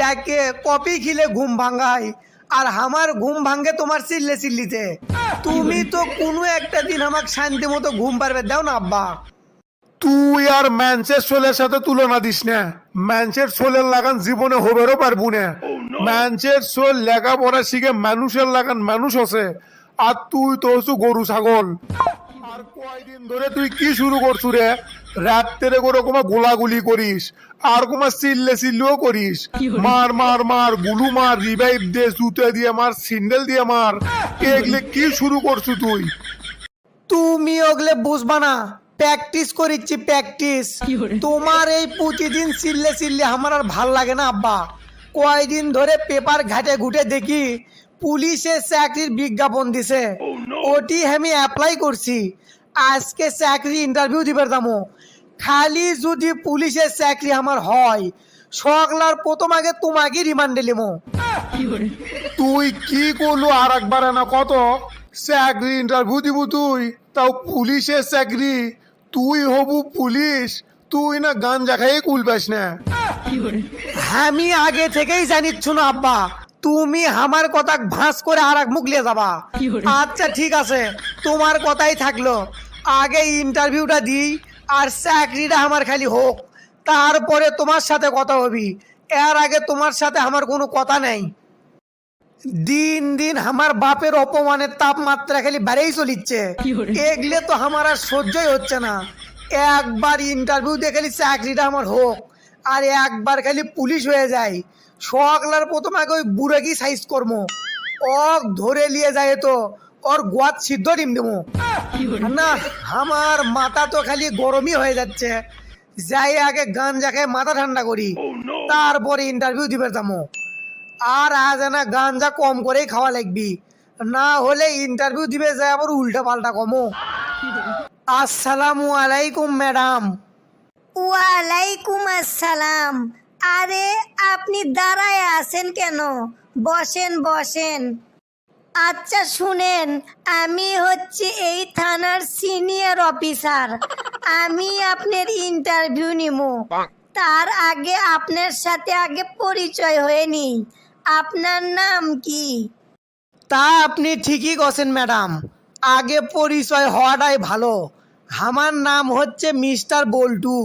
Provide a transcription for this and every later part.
ডাকে কপি খিলে ঘুম ভাঙাই আর আমার ঘুম ভাঙে তোমার চিল্লে চিল্লিতে তুমি তো কোনো একটা দিন আমাকে শান্তি মতো ঘুম পারবে দাও না আব্বা। তুই আর ম্যানচের সোলের সাথে তুলনা দিস না। ম্যানচের সোলের লাগান জীবনে হবেরও পারব না। ম্যানচের সোল লেখাপড়া শিখে মানুষের লাগান মানুষ আছে আর তুই তো হচ্ছু গরু ছাগল। আর কয়দিন ধরে তুই কি শুরু করছু রে? রাত্রে করে কোমা গোলাগুলি করিস আর কোমা চিল্লে চিল্লেও করিস। মার মার মার গুলু মার রিভাইভ দে জুতে দিয়ে মার সিন্ডেল দিয়ে মার। এগুলো কি শুরু করছু তুই? তুমি ওগলে বুঝবা না প্র্যাকটিস করিচ্ছি প্র্যাকটিস তোমার এই প্রতিদিন চিল্লে চিল্লে আমার আর ভালো লাগে না আব্বা। কয়দিন ধরে পেপার ঘাটে ঘুটে দেখি পুলিশে চাকরির বিজ্ঞাপন দিছে। ওটি আমি অ্যাপ্লাই করছি। আজকে চাকরি ইন্টারভিউ দিবার দামো। খালি যদি পুলিশের চাকরি আমার হয় সকলার প্রথম আগে তোমাকে রিমান্ডে লিমো। তুই কি করল আর একবার না কত? চাকরি ইন্টারভিউ দিব তুই তাও পুলিশের চাকরি। তুই হবু পুলিশ তুই না গান খাইয়ে কুল পাস না। আমি আগে থেকেই জানিচ্ছ না আব্বা। তুমি আমার কথা ভাঁজ করে আর এক মুখ লিয়ে যাবা। আচ্ছা ঠিক আছে। তোমার কথাই থাকল। আগে ইন্টারভিউটা দিই আর চাকরিটা আমার খালি হোক। তারপরে তোমার সাথে কথা হবি। এর আগে তোমার সাথে আমার কোনো কথা নেই। দিন দিন আমার বাপের অপমানের তাপমাত্রা খালি বেড়েই চলিচ্ছে। এগলে তো আমার আর সহ্যই হচ্ছে না। একবার ইন্টারভিউ দিয়ে খালি চাকরিটা আমার হোক আর একবার খালি পুলিশ হয়ে যায়। সকলার প্রথম আগে ওই বুড়াকি সাইজ কর্ম। অক ধরে নিয়ে যায় তো ওর গোয়াত সিদ্ধ ডিম দেবো। না আমার মাথা তো খালি গরমই হয়ে যাচ্ছে। যাই আগে গান জাকে মাথা ঠান্ডা করি তারপরে ইন্টারভিউ দিবে যাব আর আজ না গাঞ্জা কম করেই খাওয়া লাগবি। না হলে ইন্টারভিউ দিবে যায় আবার উল্টা পাল্টা কমো। আসসালামু আলাইকুম ম্যাডাম। ওয়ালাইকুম আসসালাম। আরে আপনি দাঁড়ায় আছেন কেন? বসেন বসেন। আচ্ছা শুনেন আমি হচ্ছে এই থানার সিনিয়র অফিসার। আমি আপনার ইন্টারভিউ নিব তার আগে আপনার সাথে আগে পরিচয় হয়ে নি আপনার নাম কি? তা আপনি ঠিকই গছেন ম্যাডাম। আগে পরিচয় হওয়াটাই ভালো। আমার নাম হচ্ছে মিস্টার বল্টু।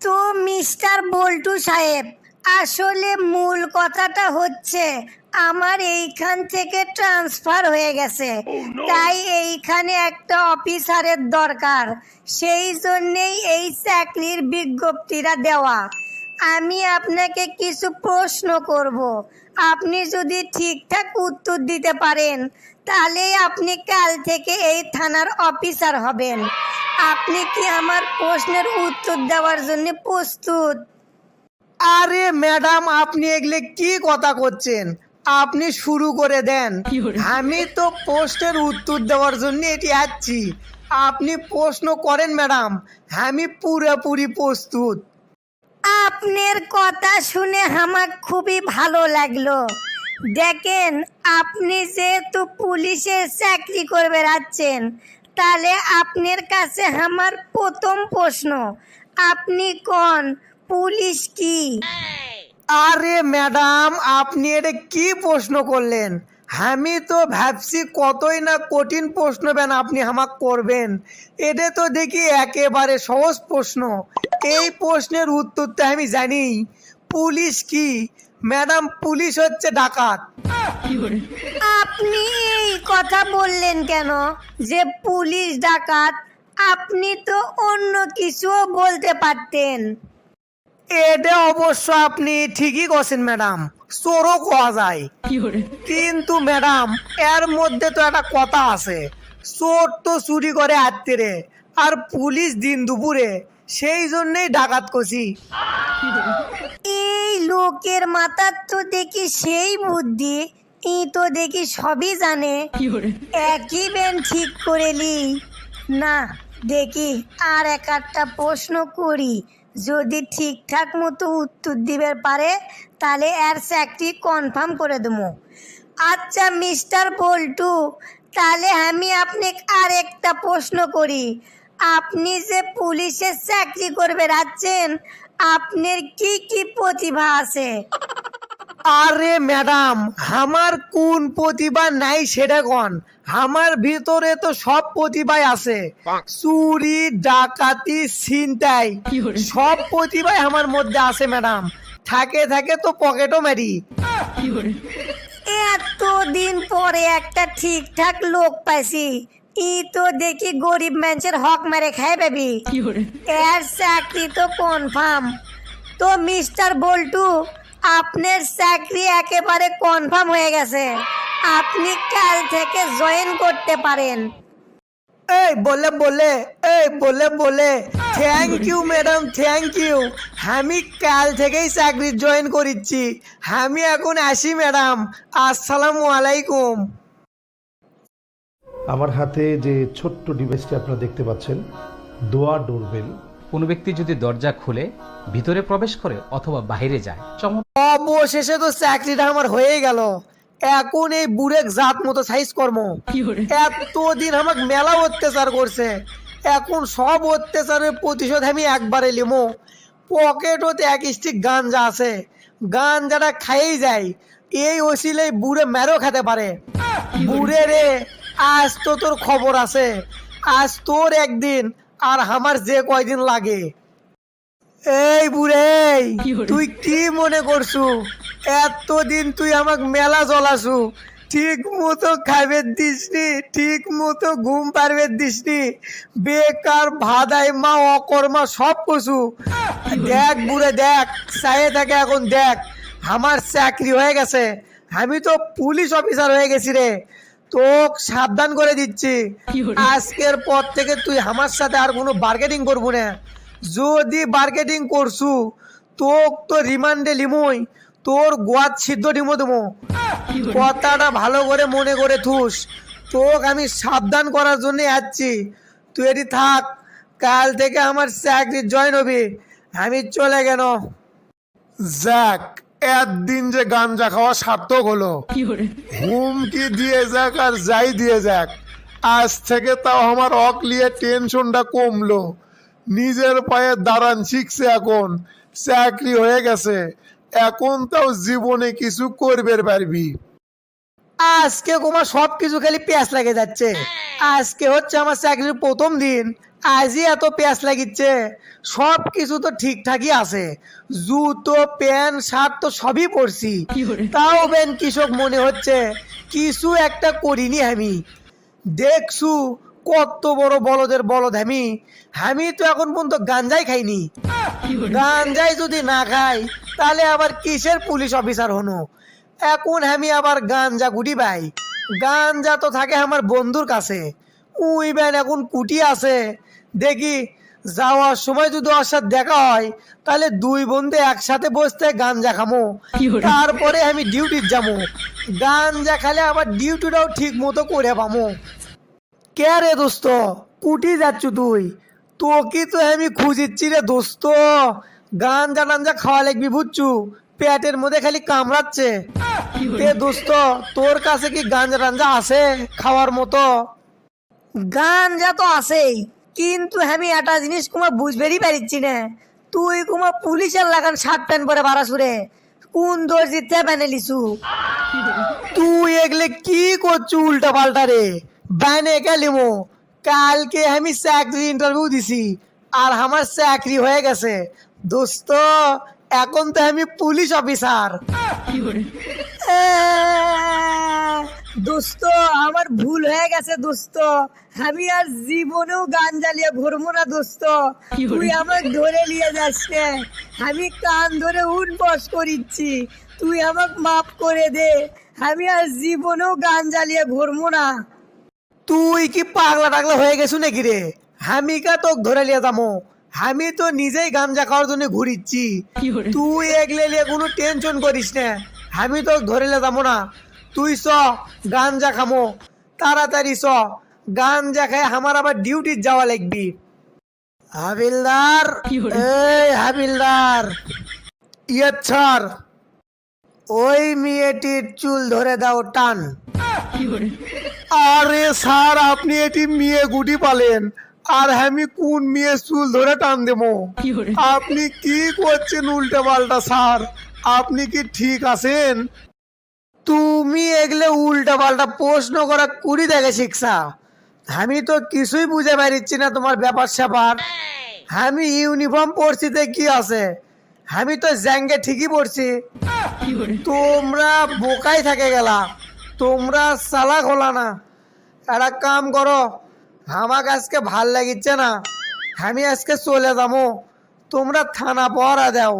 তো মিস্টার বল্টু সাহেব আসলে মূল কথাটা হচ্ছে আমার এইখান থেকে ট্রান্সফার হয়ে গেছে। তাই এইখানে একটা অফিসারের দরকার। সেই জন্যেই এই চাকরির বিজ্ঞপ্তিটা দেওয়া। আমি আপনাকে কিছু প্রশ্ন করব। আপনি যদি ঠিকঠাক উত্তর দিতে পারেন তাহলে আপনি কাল থেকে এই থানার অফিসার হবেন। আপনি কি আমার প্রশ্নের উত্তর দেওয়ার জন্য প্রস্তুত? আরে ম্যাডাম আপনি এগুলো কি কথা করছেন? আপনি শুরু করে দেন। আমি তো প্রশ্নের উত্তর দেওয়ার জন্য এটি আসছি আপনি প্রশ্ন করেন ম্যাডাম। আমি পুরোপুরি প্রস্তুত। আপনার কথা শুনে আমার খুবই ভালো লাগল। দেখেন আপনি যেহেতু পুলিশে চাকরি করে বেড়াচ্ছেন তাহলে আপনার কাছে আমার প্রথম প্রশ্ন। আপনি কোন? পুলিশ কি? আরে ম্যাডাম, আপনি এটা কি প্রশ্ন করলেন? আমি তো ভাবছি কতই না কঠিন প্রশ্ন বেন আপনি আমাক করবেন। এটা তো দেখি একেবারে সহজ প্রশ্ন। এই প্রশ্নের উত্তর তো আমি জানি। পুলিশ কি? ম্যাডাম, পুলিশ হচ্ছে ডাকাত। আপনি এই কথা বললেন কেন? যে পুলিশ ডাকাত, আপনি তো অন্য কিছুও বলতে পারতেন। এটা অবশ্য আপনি ঠিকই করছেন ম্যাডাম। চোরও কোয়া যায়। কিন্তু ম্যাডাম এর মধ্যে তো একটা কথা আছে। চোর তো চুরি করে আত্মীরে আর পুলিশ দিন দুপুরে। সেই জন্যই ডাকাত কছি। এই লোকের মাথার তো দেখি সেই বুদ্ধি। ই তো দেখি সবই জানে। একই বেন ঠিক করে লি। না দেখি আর এক একটা প্রশ্ন করি। যদি ঠিকঠাক মতো উত্তর দিবে পারে, তাহলে এর চাকরি কনফার্ম করে দেবো। আচ্ছা মিস্টার বল্টু, তাহলে আমি আপনাকে আর একটা প্রশ্ন করি। আপনি যে পুলিশের চাকরি করবে রাখছেন, আপনার কি কি প্রতিভা আছে? আরে ম্যাডাম আমার কোন প্রতিভা নাই সেটা কন? আমার ভিতরে তো সব প্রতিভাই আছে। চুরি ডাকাতি ছিনতাই সব প্রতিভাই আমার মধ্যে আছে ম্যাডাম। থাকে থাকে তো পকেটও মারি। এতদিন পরে একটা ঠিকঠাক লোক পাইছি। ই তো দেখি গরিব মানুষের হক মেরে খায় পাবি এর চাকরি তো কনফার্ম তো মিস্টার বল্টু আপনার চাকরি একেবারে কনফার্ম হয়ে গেছে। আপনি কাল থেকে জয়েন করতে পারেন। এই বলে বলে এই বলে বলে thank you madam thank you আমি কাল থেকেই চাকরি জয়েন করিচ্ছি। আমি এখন আসি ম্যাডাম আসসালামু আলাইকুম। আমার হাতে যে ছোট্ট ডিভাইসটি আপনারা দেখতে পাচ্ছেন দোয়া ডোরবেল। কোনো ব্যক্তি যদি দরজা খুলে ভিতরে প্রবেশ করে অথবা বাইরে যায় চমৎকার অবশেষে তো চাকরিটা আমার হয়ে গেল। এখন এই বুড়েক জাত মতো সাইজ কর্ম। এতদিন আমাকে মেলা অত্যাচার করছে। এখন সব অত্যাচারের প্রতিশোধ আমি একবারে লিমো। পকেট হতে এক স্টিক গাঞ্জা আছে। গাঞ্জাটা খাইয়েই যায়। এই ওসিলেই বুড়ে মেরো খেতে পারে। বুড়ে রে আজ তো তোর খবর আছে। আজ তোর একদিন আর আমার যে কয়দিন লাগে। এই বুড়ে তুই কি মনে করছু? এতদিন তুই আমাক মেলা জ্বলাছু। ঠিক মতো খাইবে দিসনি ঠিক মতো ঘুম পারবে দিসনি। বেকার ভাদাই মা অকর্মা সব কছু দেখ বুড়ে দেখ চাইয়ে থাকে এখন দেখ। আমার চাকরি হয়ে গেছে। আমি তো পুলিশ অফিসার হয়ে গেছি রে। তোক সাবধান করে দিচ্ছি। আজকের পর থেকে তুই আমার সাথে আর কোনো বার্গেনিং করব না। যদি বার্গেটিং করছু তোক তো রিমান্ডে লিমুই তোর গোয়াত সিদ্ধ ডিমো দেবো। কথাটা ভালো করে মনে করে থুস। তোক আমি সাবধান করার জন্য যাচ্ছি তুই এটি থাক কাল থেকে আমার চাকরি জয়েন হবি। আমি চলে গেল জ্যাক একদিন যে গাঞ্জা খাওয়া সার্থক হলো। হুমকি দিয়ে যাক আর যাই দিয়ে যাক। আজ থেকে তাও আমার অকলিয়ে টেনশনটা কমলো। নিজের পায়ে দাঁড়ান শিখছে এখন। চাকরি হয়ে গেছে। এখন তাও জীবনে কিছু করবে পারবি। আজকে তোমার সব কিছু খালি প্যাঁচ লাগে যাচ্ছে। আজকে হচ্ছে আমার চাকরির প্রথম দিন। আজই এত প্যাঁচ লাগিচ্ছে। সব কিছু তো ঠিকঠাকই আছে। জুতো প্যান্ট শার্ট তো সবই পরছি। তাও বেন কৃষক মনে হচ্ছে কিছু একটা করিনি আমি। দেখছু কত বড় বলদের বলদ আমি। আমি তো এখন পর্যন্ত গাঞ্জাই খাইনি। গাঞ্জাই যদি না খাই তাহলে আবার কিসের পুলিশ অফিসার হনো? এখন আমি আবার গাঞ্জা গুটি পাই। গাঞ্জা তো থাকে আমার বন্ধুর কাছে। উই ব্যান এখন কুটি আছে। দেখি যাওয়ার সময় যদি ওর সাথে দেখা হয় তাহলে দুই বন্ধু একসাথে বসতে গাঞ্জা খামো। তারপরে আমি ডিউটির যাব গাঞ্জা খালে আবার ডিউটিটাও ঠিক মতো করে পামো। কে রে দোস্ত? কুটি যাচ্ছ তুই? তোকে তো আমি খুঁজিচ্ছি রে দোস্ত। গাঞ্জা টাঞ্জা খাওয়া লাগবি বুঝছু? পেটের মধ্যে খালি কামড়াচ্ছে। এ দোস্ত তোর কাছে কি গাঞ্জা টাঞ্জা আছে খাওয়ার মতো? গাঞ্জা তো আছেই। কিন্তু আমি একটা জিনিস কুমা বুঝবেরই পারিচ্ছি না। তুই কুমা পুলিশের লাগান শার্ট প্যান্ট পরে বারাসুরে। কোন দর্জিতে বানে লিছু তুই এগলে কি করছু উল্টা পাল্টা রে? বাইনে গেলিমো। কালকে আমি চাকরি ইন্টারভিউ দিছি আর আমার চাকরি হয়ে গেছে। দোস্ত এখন তো আমি পুলিশ অফিসার দোস্ত আমার ভুল হয়ে গেছে দোস্ত। আমি আর জীবনেও গান জ্বালিয়ে ঘুরবো না দোস্ত। তুই আমার ধরে নিয়ে যাস আমি কান ধরে উঠ বস করিচ্ছি। তুই আমাকে মাফ করে দে। আমি আর জীবনেও গান জ্বালিয়ে ঘুরবো না। তুই কি পাগলা টাগলা হয়ে গেছু নাকি রে? আমি কা তোক ধরে লিয়ে যাব? আমি তো নিজেই গাঞ্জা খাওয়ার জন্য ঘুরিচ্ছি। তুই এগলে লিয়ে কোনো টেনশন করিস না। আমি তোক ধরে লিয়ে যাব না। তুই চ গাঞ্জা খামো। তাড়াতাড়ি চ গাঞ্জা খায় আমার আবার ডিউটি যাওয়া লাগবি। হাবিলদার এই হাবিলদার ইয়ে ছাড়। ওই মেয়েটির চুল ধরে দাও টান। আরে স্যার আপনি এটি মেয়ে গুটি পালেন। আর আমি কোন মেয়ে চুল ধরে টান দেবো? আপনি কি করছেন উল্টা পাল্টা স্যার? আপনি কি ঠিক আছেন? তুমি এগুলো উল্টা পাল্টা প্রশ্ন করা কুড়ি দেখে শিখছা। আমি তো কিছুই বুঝে পারিচ্ছি না তোমার ব্যাপার স্যাপার। আমি ইউনিফর্ম পরছি তে কি আছে? আমি তো জ্যাঙ্গে ঠিকই পড়ছি তোমরা বোকাই থাকে গেলা। তোমরা সালাক হলা না। একটা কাম করো, আমাকে আজকে ভালো লাগিচ্ছে না। আমি আজকে চলে যাব। তোমরা থানা পহরা দাও।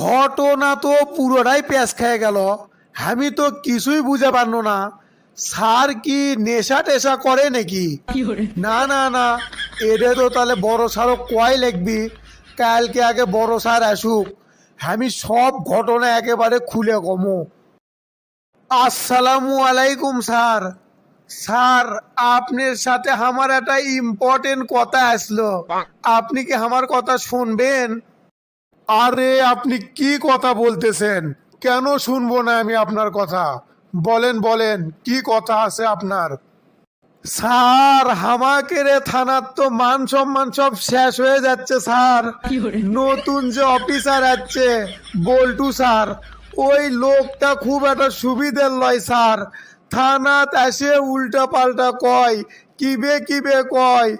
ঘটনা তো পুরোটাই পেঁচ খেয়ে গেল। আমি তো কিছুই বুঝে পারল না। স্যার কি নেশা টেশা করে নাকি? না না না। এটা তো তাহলে বড় সারও কয় লিখবি? কালকে আগে বড় স্যার আসুক। আমি সব ঘটনা একেবারে খুলে কমো। আসসালামু আলাইকুম স্যার। স্যার আপনার সাথে আমার একটা ইম্পর্টেন্ট কথা আসলো। আপনি কি আমার কথা শুনবেন? আরে আপনি কি কথা বলতেছেন? কেন শুনব না আমি আপনার কথা? বলেন বলেন কি কথা আছে আপনার? স্যার হামাকে রে থানার তো মান সম্মান সব শেষ হয়ে যাচ্ছে স্যার। নতুন যে অফিসার আছে বল্টু স্যার ওই লোকটা খুব একটা সুবিধের লয় স্যার। থানাত এসে উল্টা পাল্টা কয় কিবে কিবে কয়?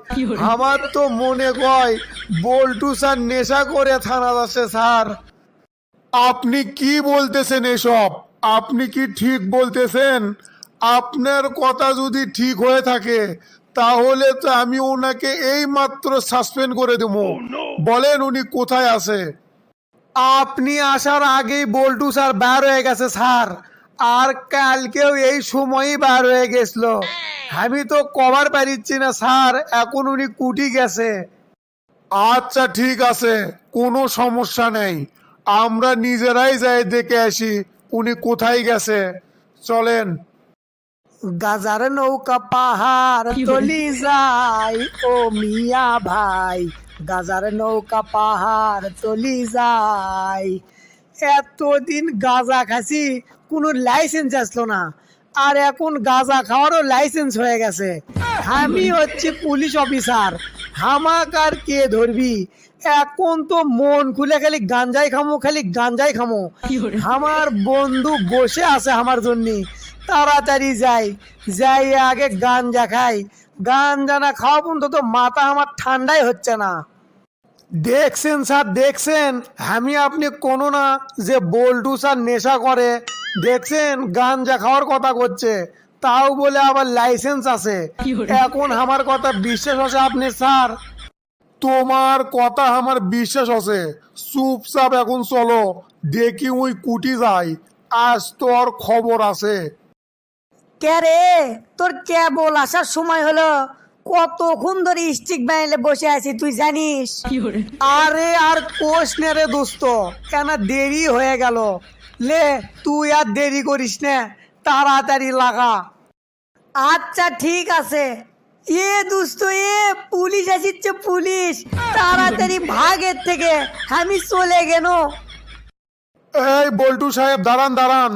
আমার তো মনে কয় বল্টু স্যার নেশা করে থানাত আসে স্যার। আপনি কি বলতেছেন এসব? আপনি কি ঠিক বলতেছেন? আপনার কথা যদি ঠিক হয়ে থাকে তাহলে তো আমি ওনাকে এই মাত্র সাসপেন্ড করে দেব। বলেন উনি কোথায় আছে। আপনি আসার আগেই বল্টু স্যার বার হয়ে গেছে স্যার। আর কালকেও এই সময়ই বার হয়ে গেছিল। আমি তো কভার পারিচ্ছি না স্যার। এখন উনি কুটি গেছে। আচ্ছা ঠিক আছে। কোনো সমস্যা নেই। আমরা নিজেরাই যাই দেখে আসি উনি কোথায় গেছে। চলেন। গাজার নৌকা পাহাড় চলি যায় ও মিয়া ভাই। গাজার নৌকা পাহাড় চলি যায় এতদিন গাজা খাসি কোনো লাইসেন্স আসলো না। আর এখন গাজা খাওয়ারও লাইসেন্স হয়ে গেছে। আমি হচ্ছে পুলিশ অফিসার হামাক আর কে ধরবি? এখন তো মন খুলে খালি গাঞ্জাই খামো খালি গাঞ্জাই খামো। আমার বন্ধু বসে আছে আমার জন্য। তাড়াতাড়ি যাই। যাই আগে গাঞ্জা খাই। গাঞ্জা না খাওয়া পর্যন্ত তো মাথা আমার ঠান্ডাই হচ্ছে না। দেখছেন স্যার দেখছেন? আমি আপনি কোনো না যে বল্টু স্যার নেশা করে। দেখছেন? গাঞ্জা খাওয়ার কথা করছে। তাও বলে আবার লাইসেন্স আছে। এখন আমার কথা বিশ্বাস আছে আপনি স্যার? তোমার কথা আমার বিশ্বাস আছে। চুপচাপ এখন চলো দেখি ওই কুটি যাই। আজ তোর খবর আছে। কে রে? তোর কেবল আসার সময় হলো। কতক্ষণ ধরে স্টিক বানাইলে বসে আছি তুই জানিস? আরে আর কোষ নে রে দোস্ত কেন দেরি হয়ে গেল? লে তুই আর দেরি করিস না তাড়াতাড়ি লাগা। আচ্ছা ঠিক আছে। এ দুস্ত এ পুলিশ আসিচ্ছে পুলিশ। তাড়াতাড়ি ভাগের থেকে আমি চলে গেল। এই বল্টু সাহেব দাঁড়ান দাঁড়ান।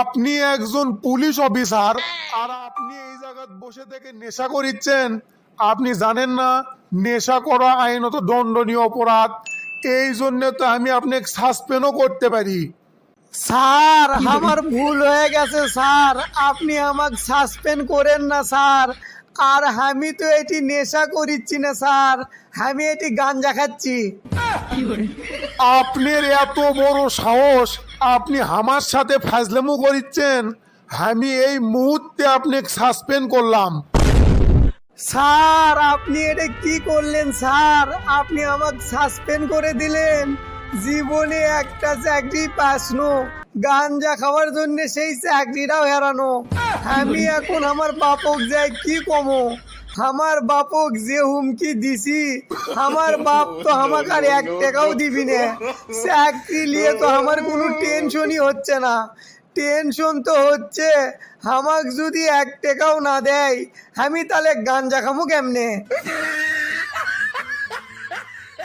আপনি একজন পুলিশ অফিসার আর আপনি এই জায়গায় বসে থেকে নেশা করিচ্ছেন। আপনি জানেন না নেশা করা আইনত দণ্ডনীয় অপরাধ। এই জন্য তো আমি আপনাকে সাসপেন্ডও করতে পারি। স্যার আমার ভুল হয়ে গেছে স্যার। আপনি আমাকে সাসপেন্ড করেন না স্যার। আর আমি তো এটি নেশা করিচ্ছি না স্যার। আমি এটি গাঞ্জা খাচ্ছি। আপনার এত বড় সাহস আপনি আমার সাথে ফাজলামো করিচ্ছেন। আমি এই মুহূর্তে আপনাকে সাসপেন্ড করলাম। স্যার আপনি এটা কি করলেন স্যার? আপনি আমাকে সাসপেন্ড করে দিলেন। জীবনে একটা চাকরি পাসনো গাঞ্জা খাওয়ার জন্য সেই চাকরিটাও হারানো। আমি এখন আমার বাপক যাই কি কমো? আমার বাপক যে হুমকি দিছি, আমার বাপ তো আমাকে আর এক টাকাও দিবি না। চাকরি নিয়ে তো আমার কোনো টেনশনই হচ্ছে না। টেনশন তো হচ্ছে, আমাকে যদি এক টাকাও না দেয়, আমি তাহলে গাঞ্জা খামু কেমনে?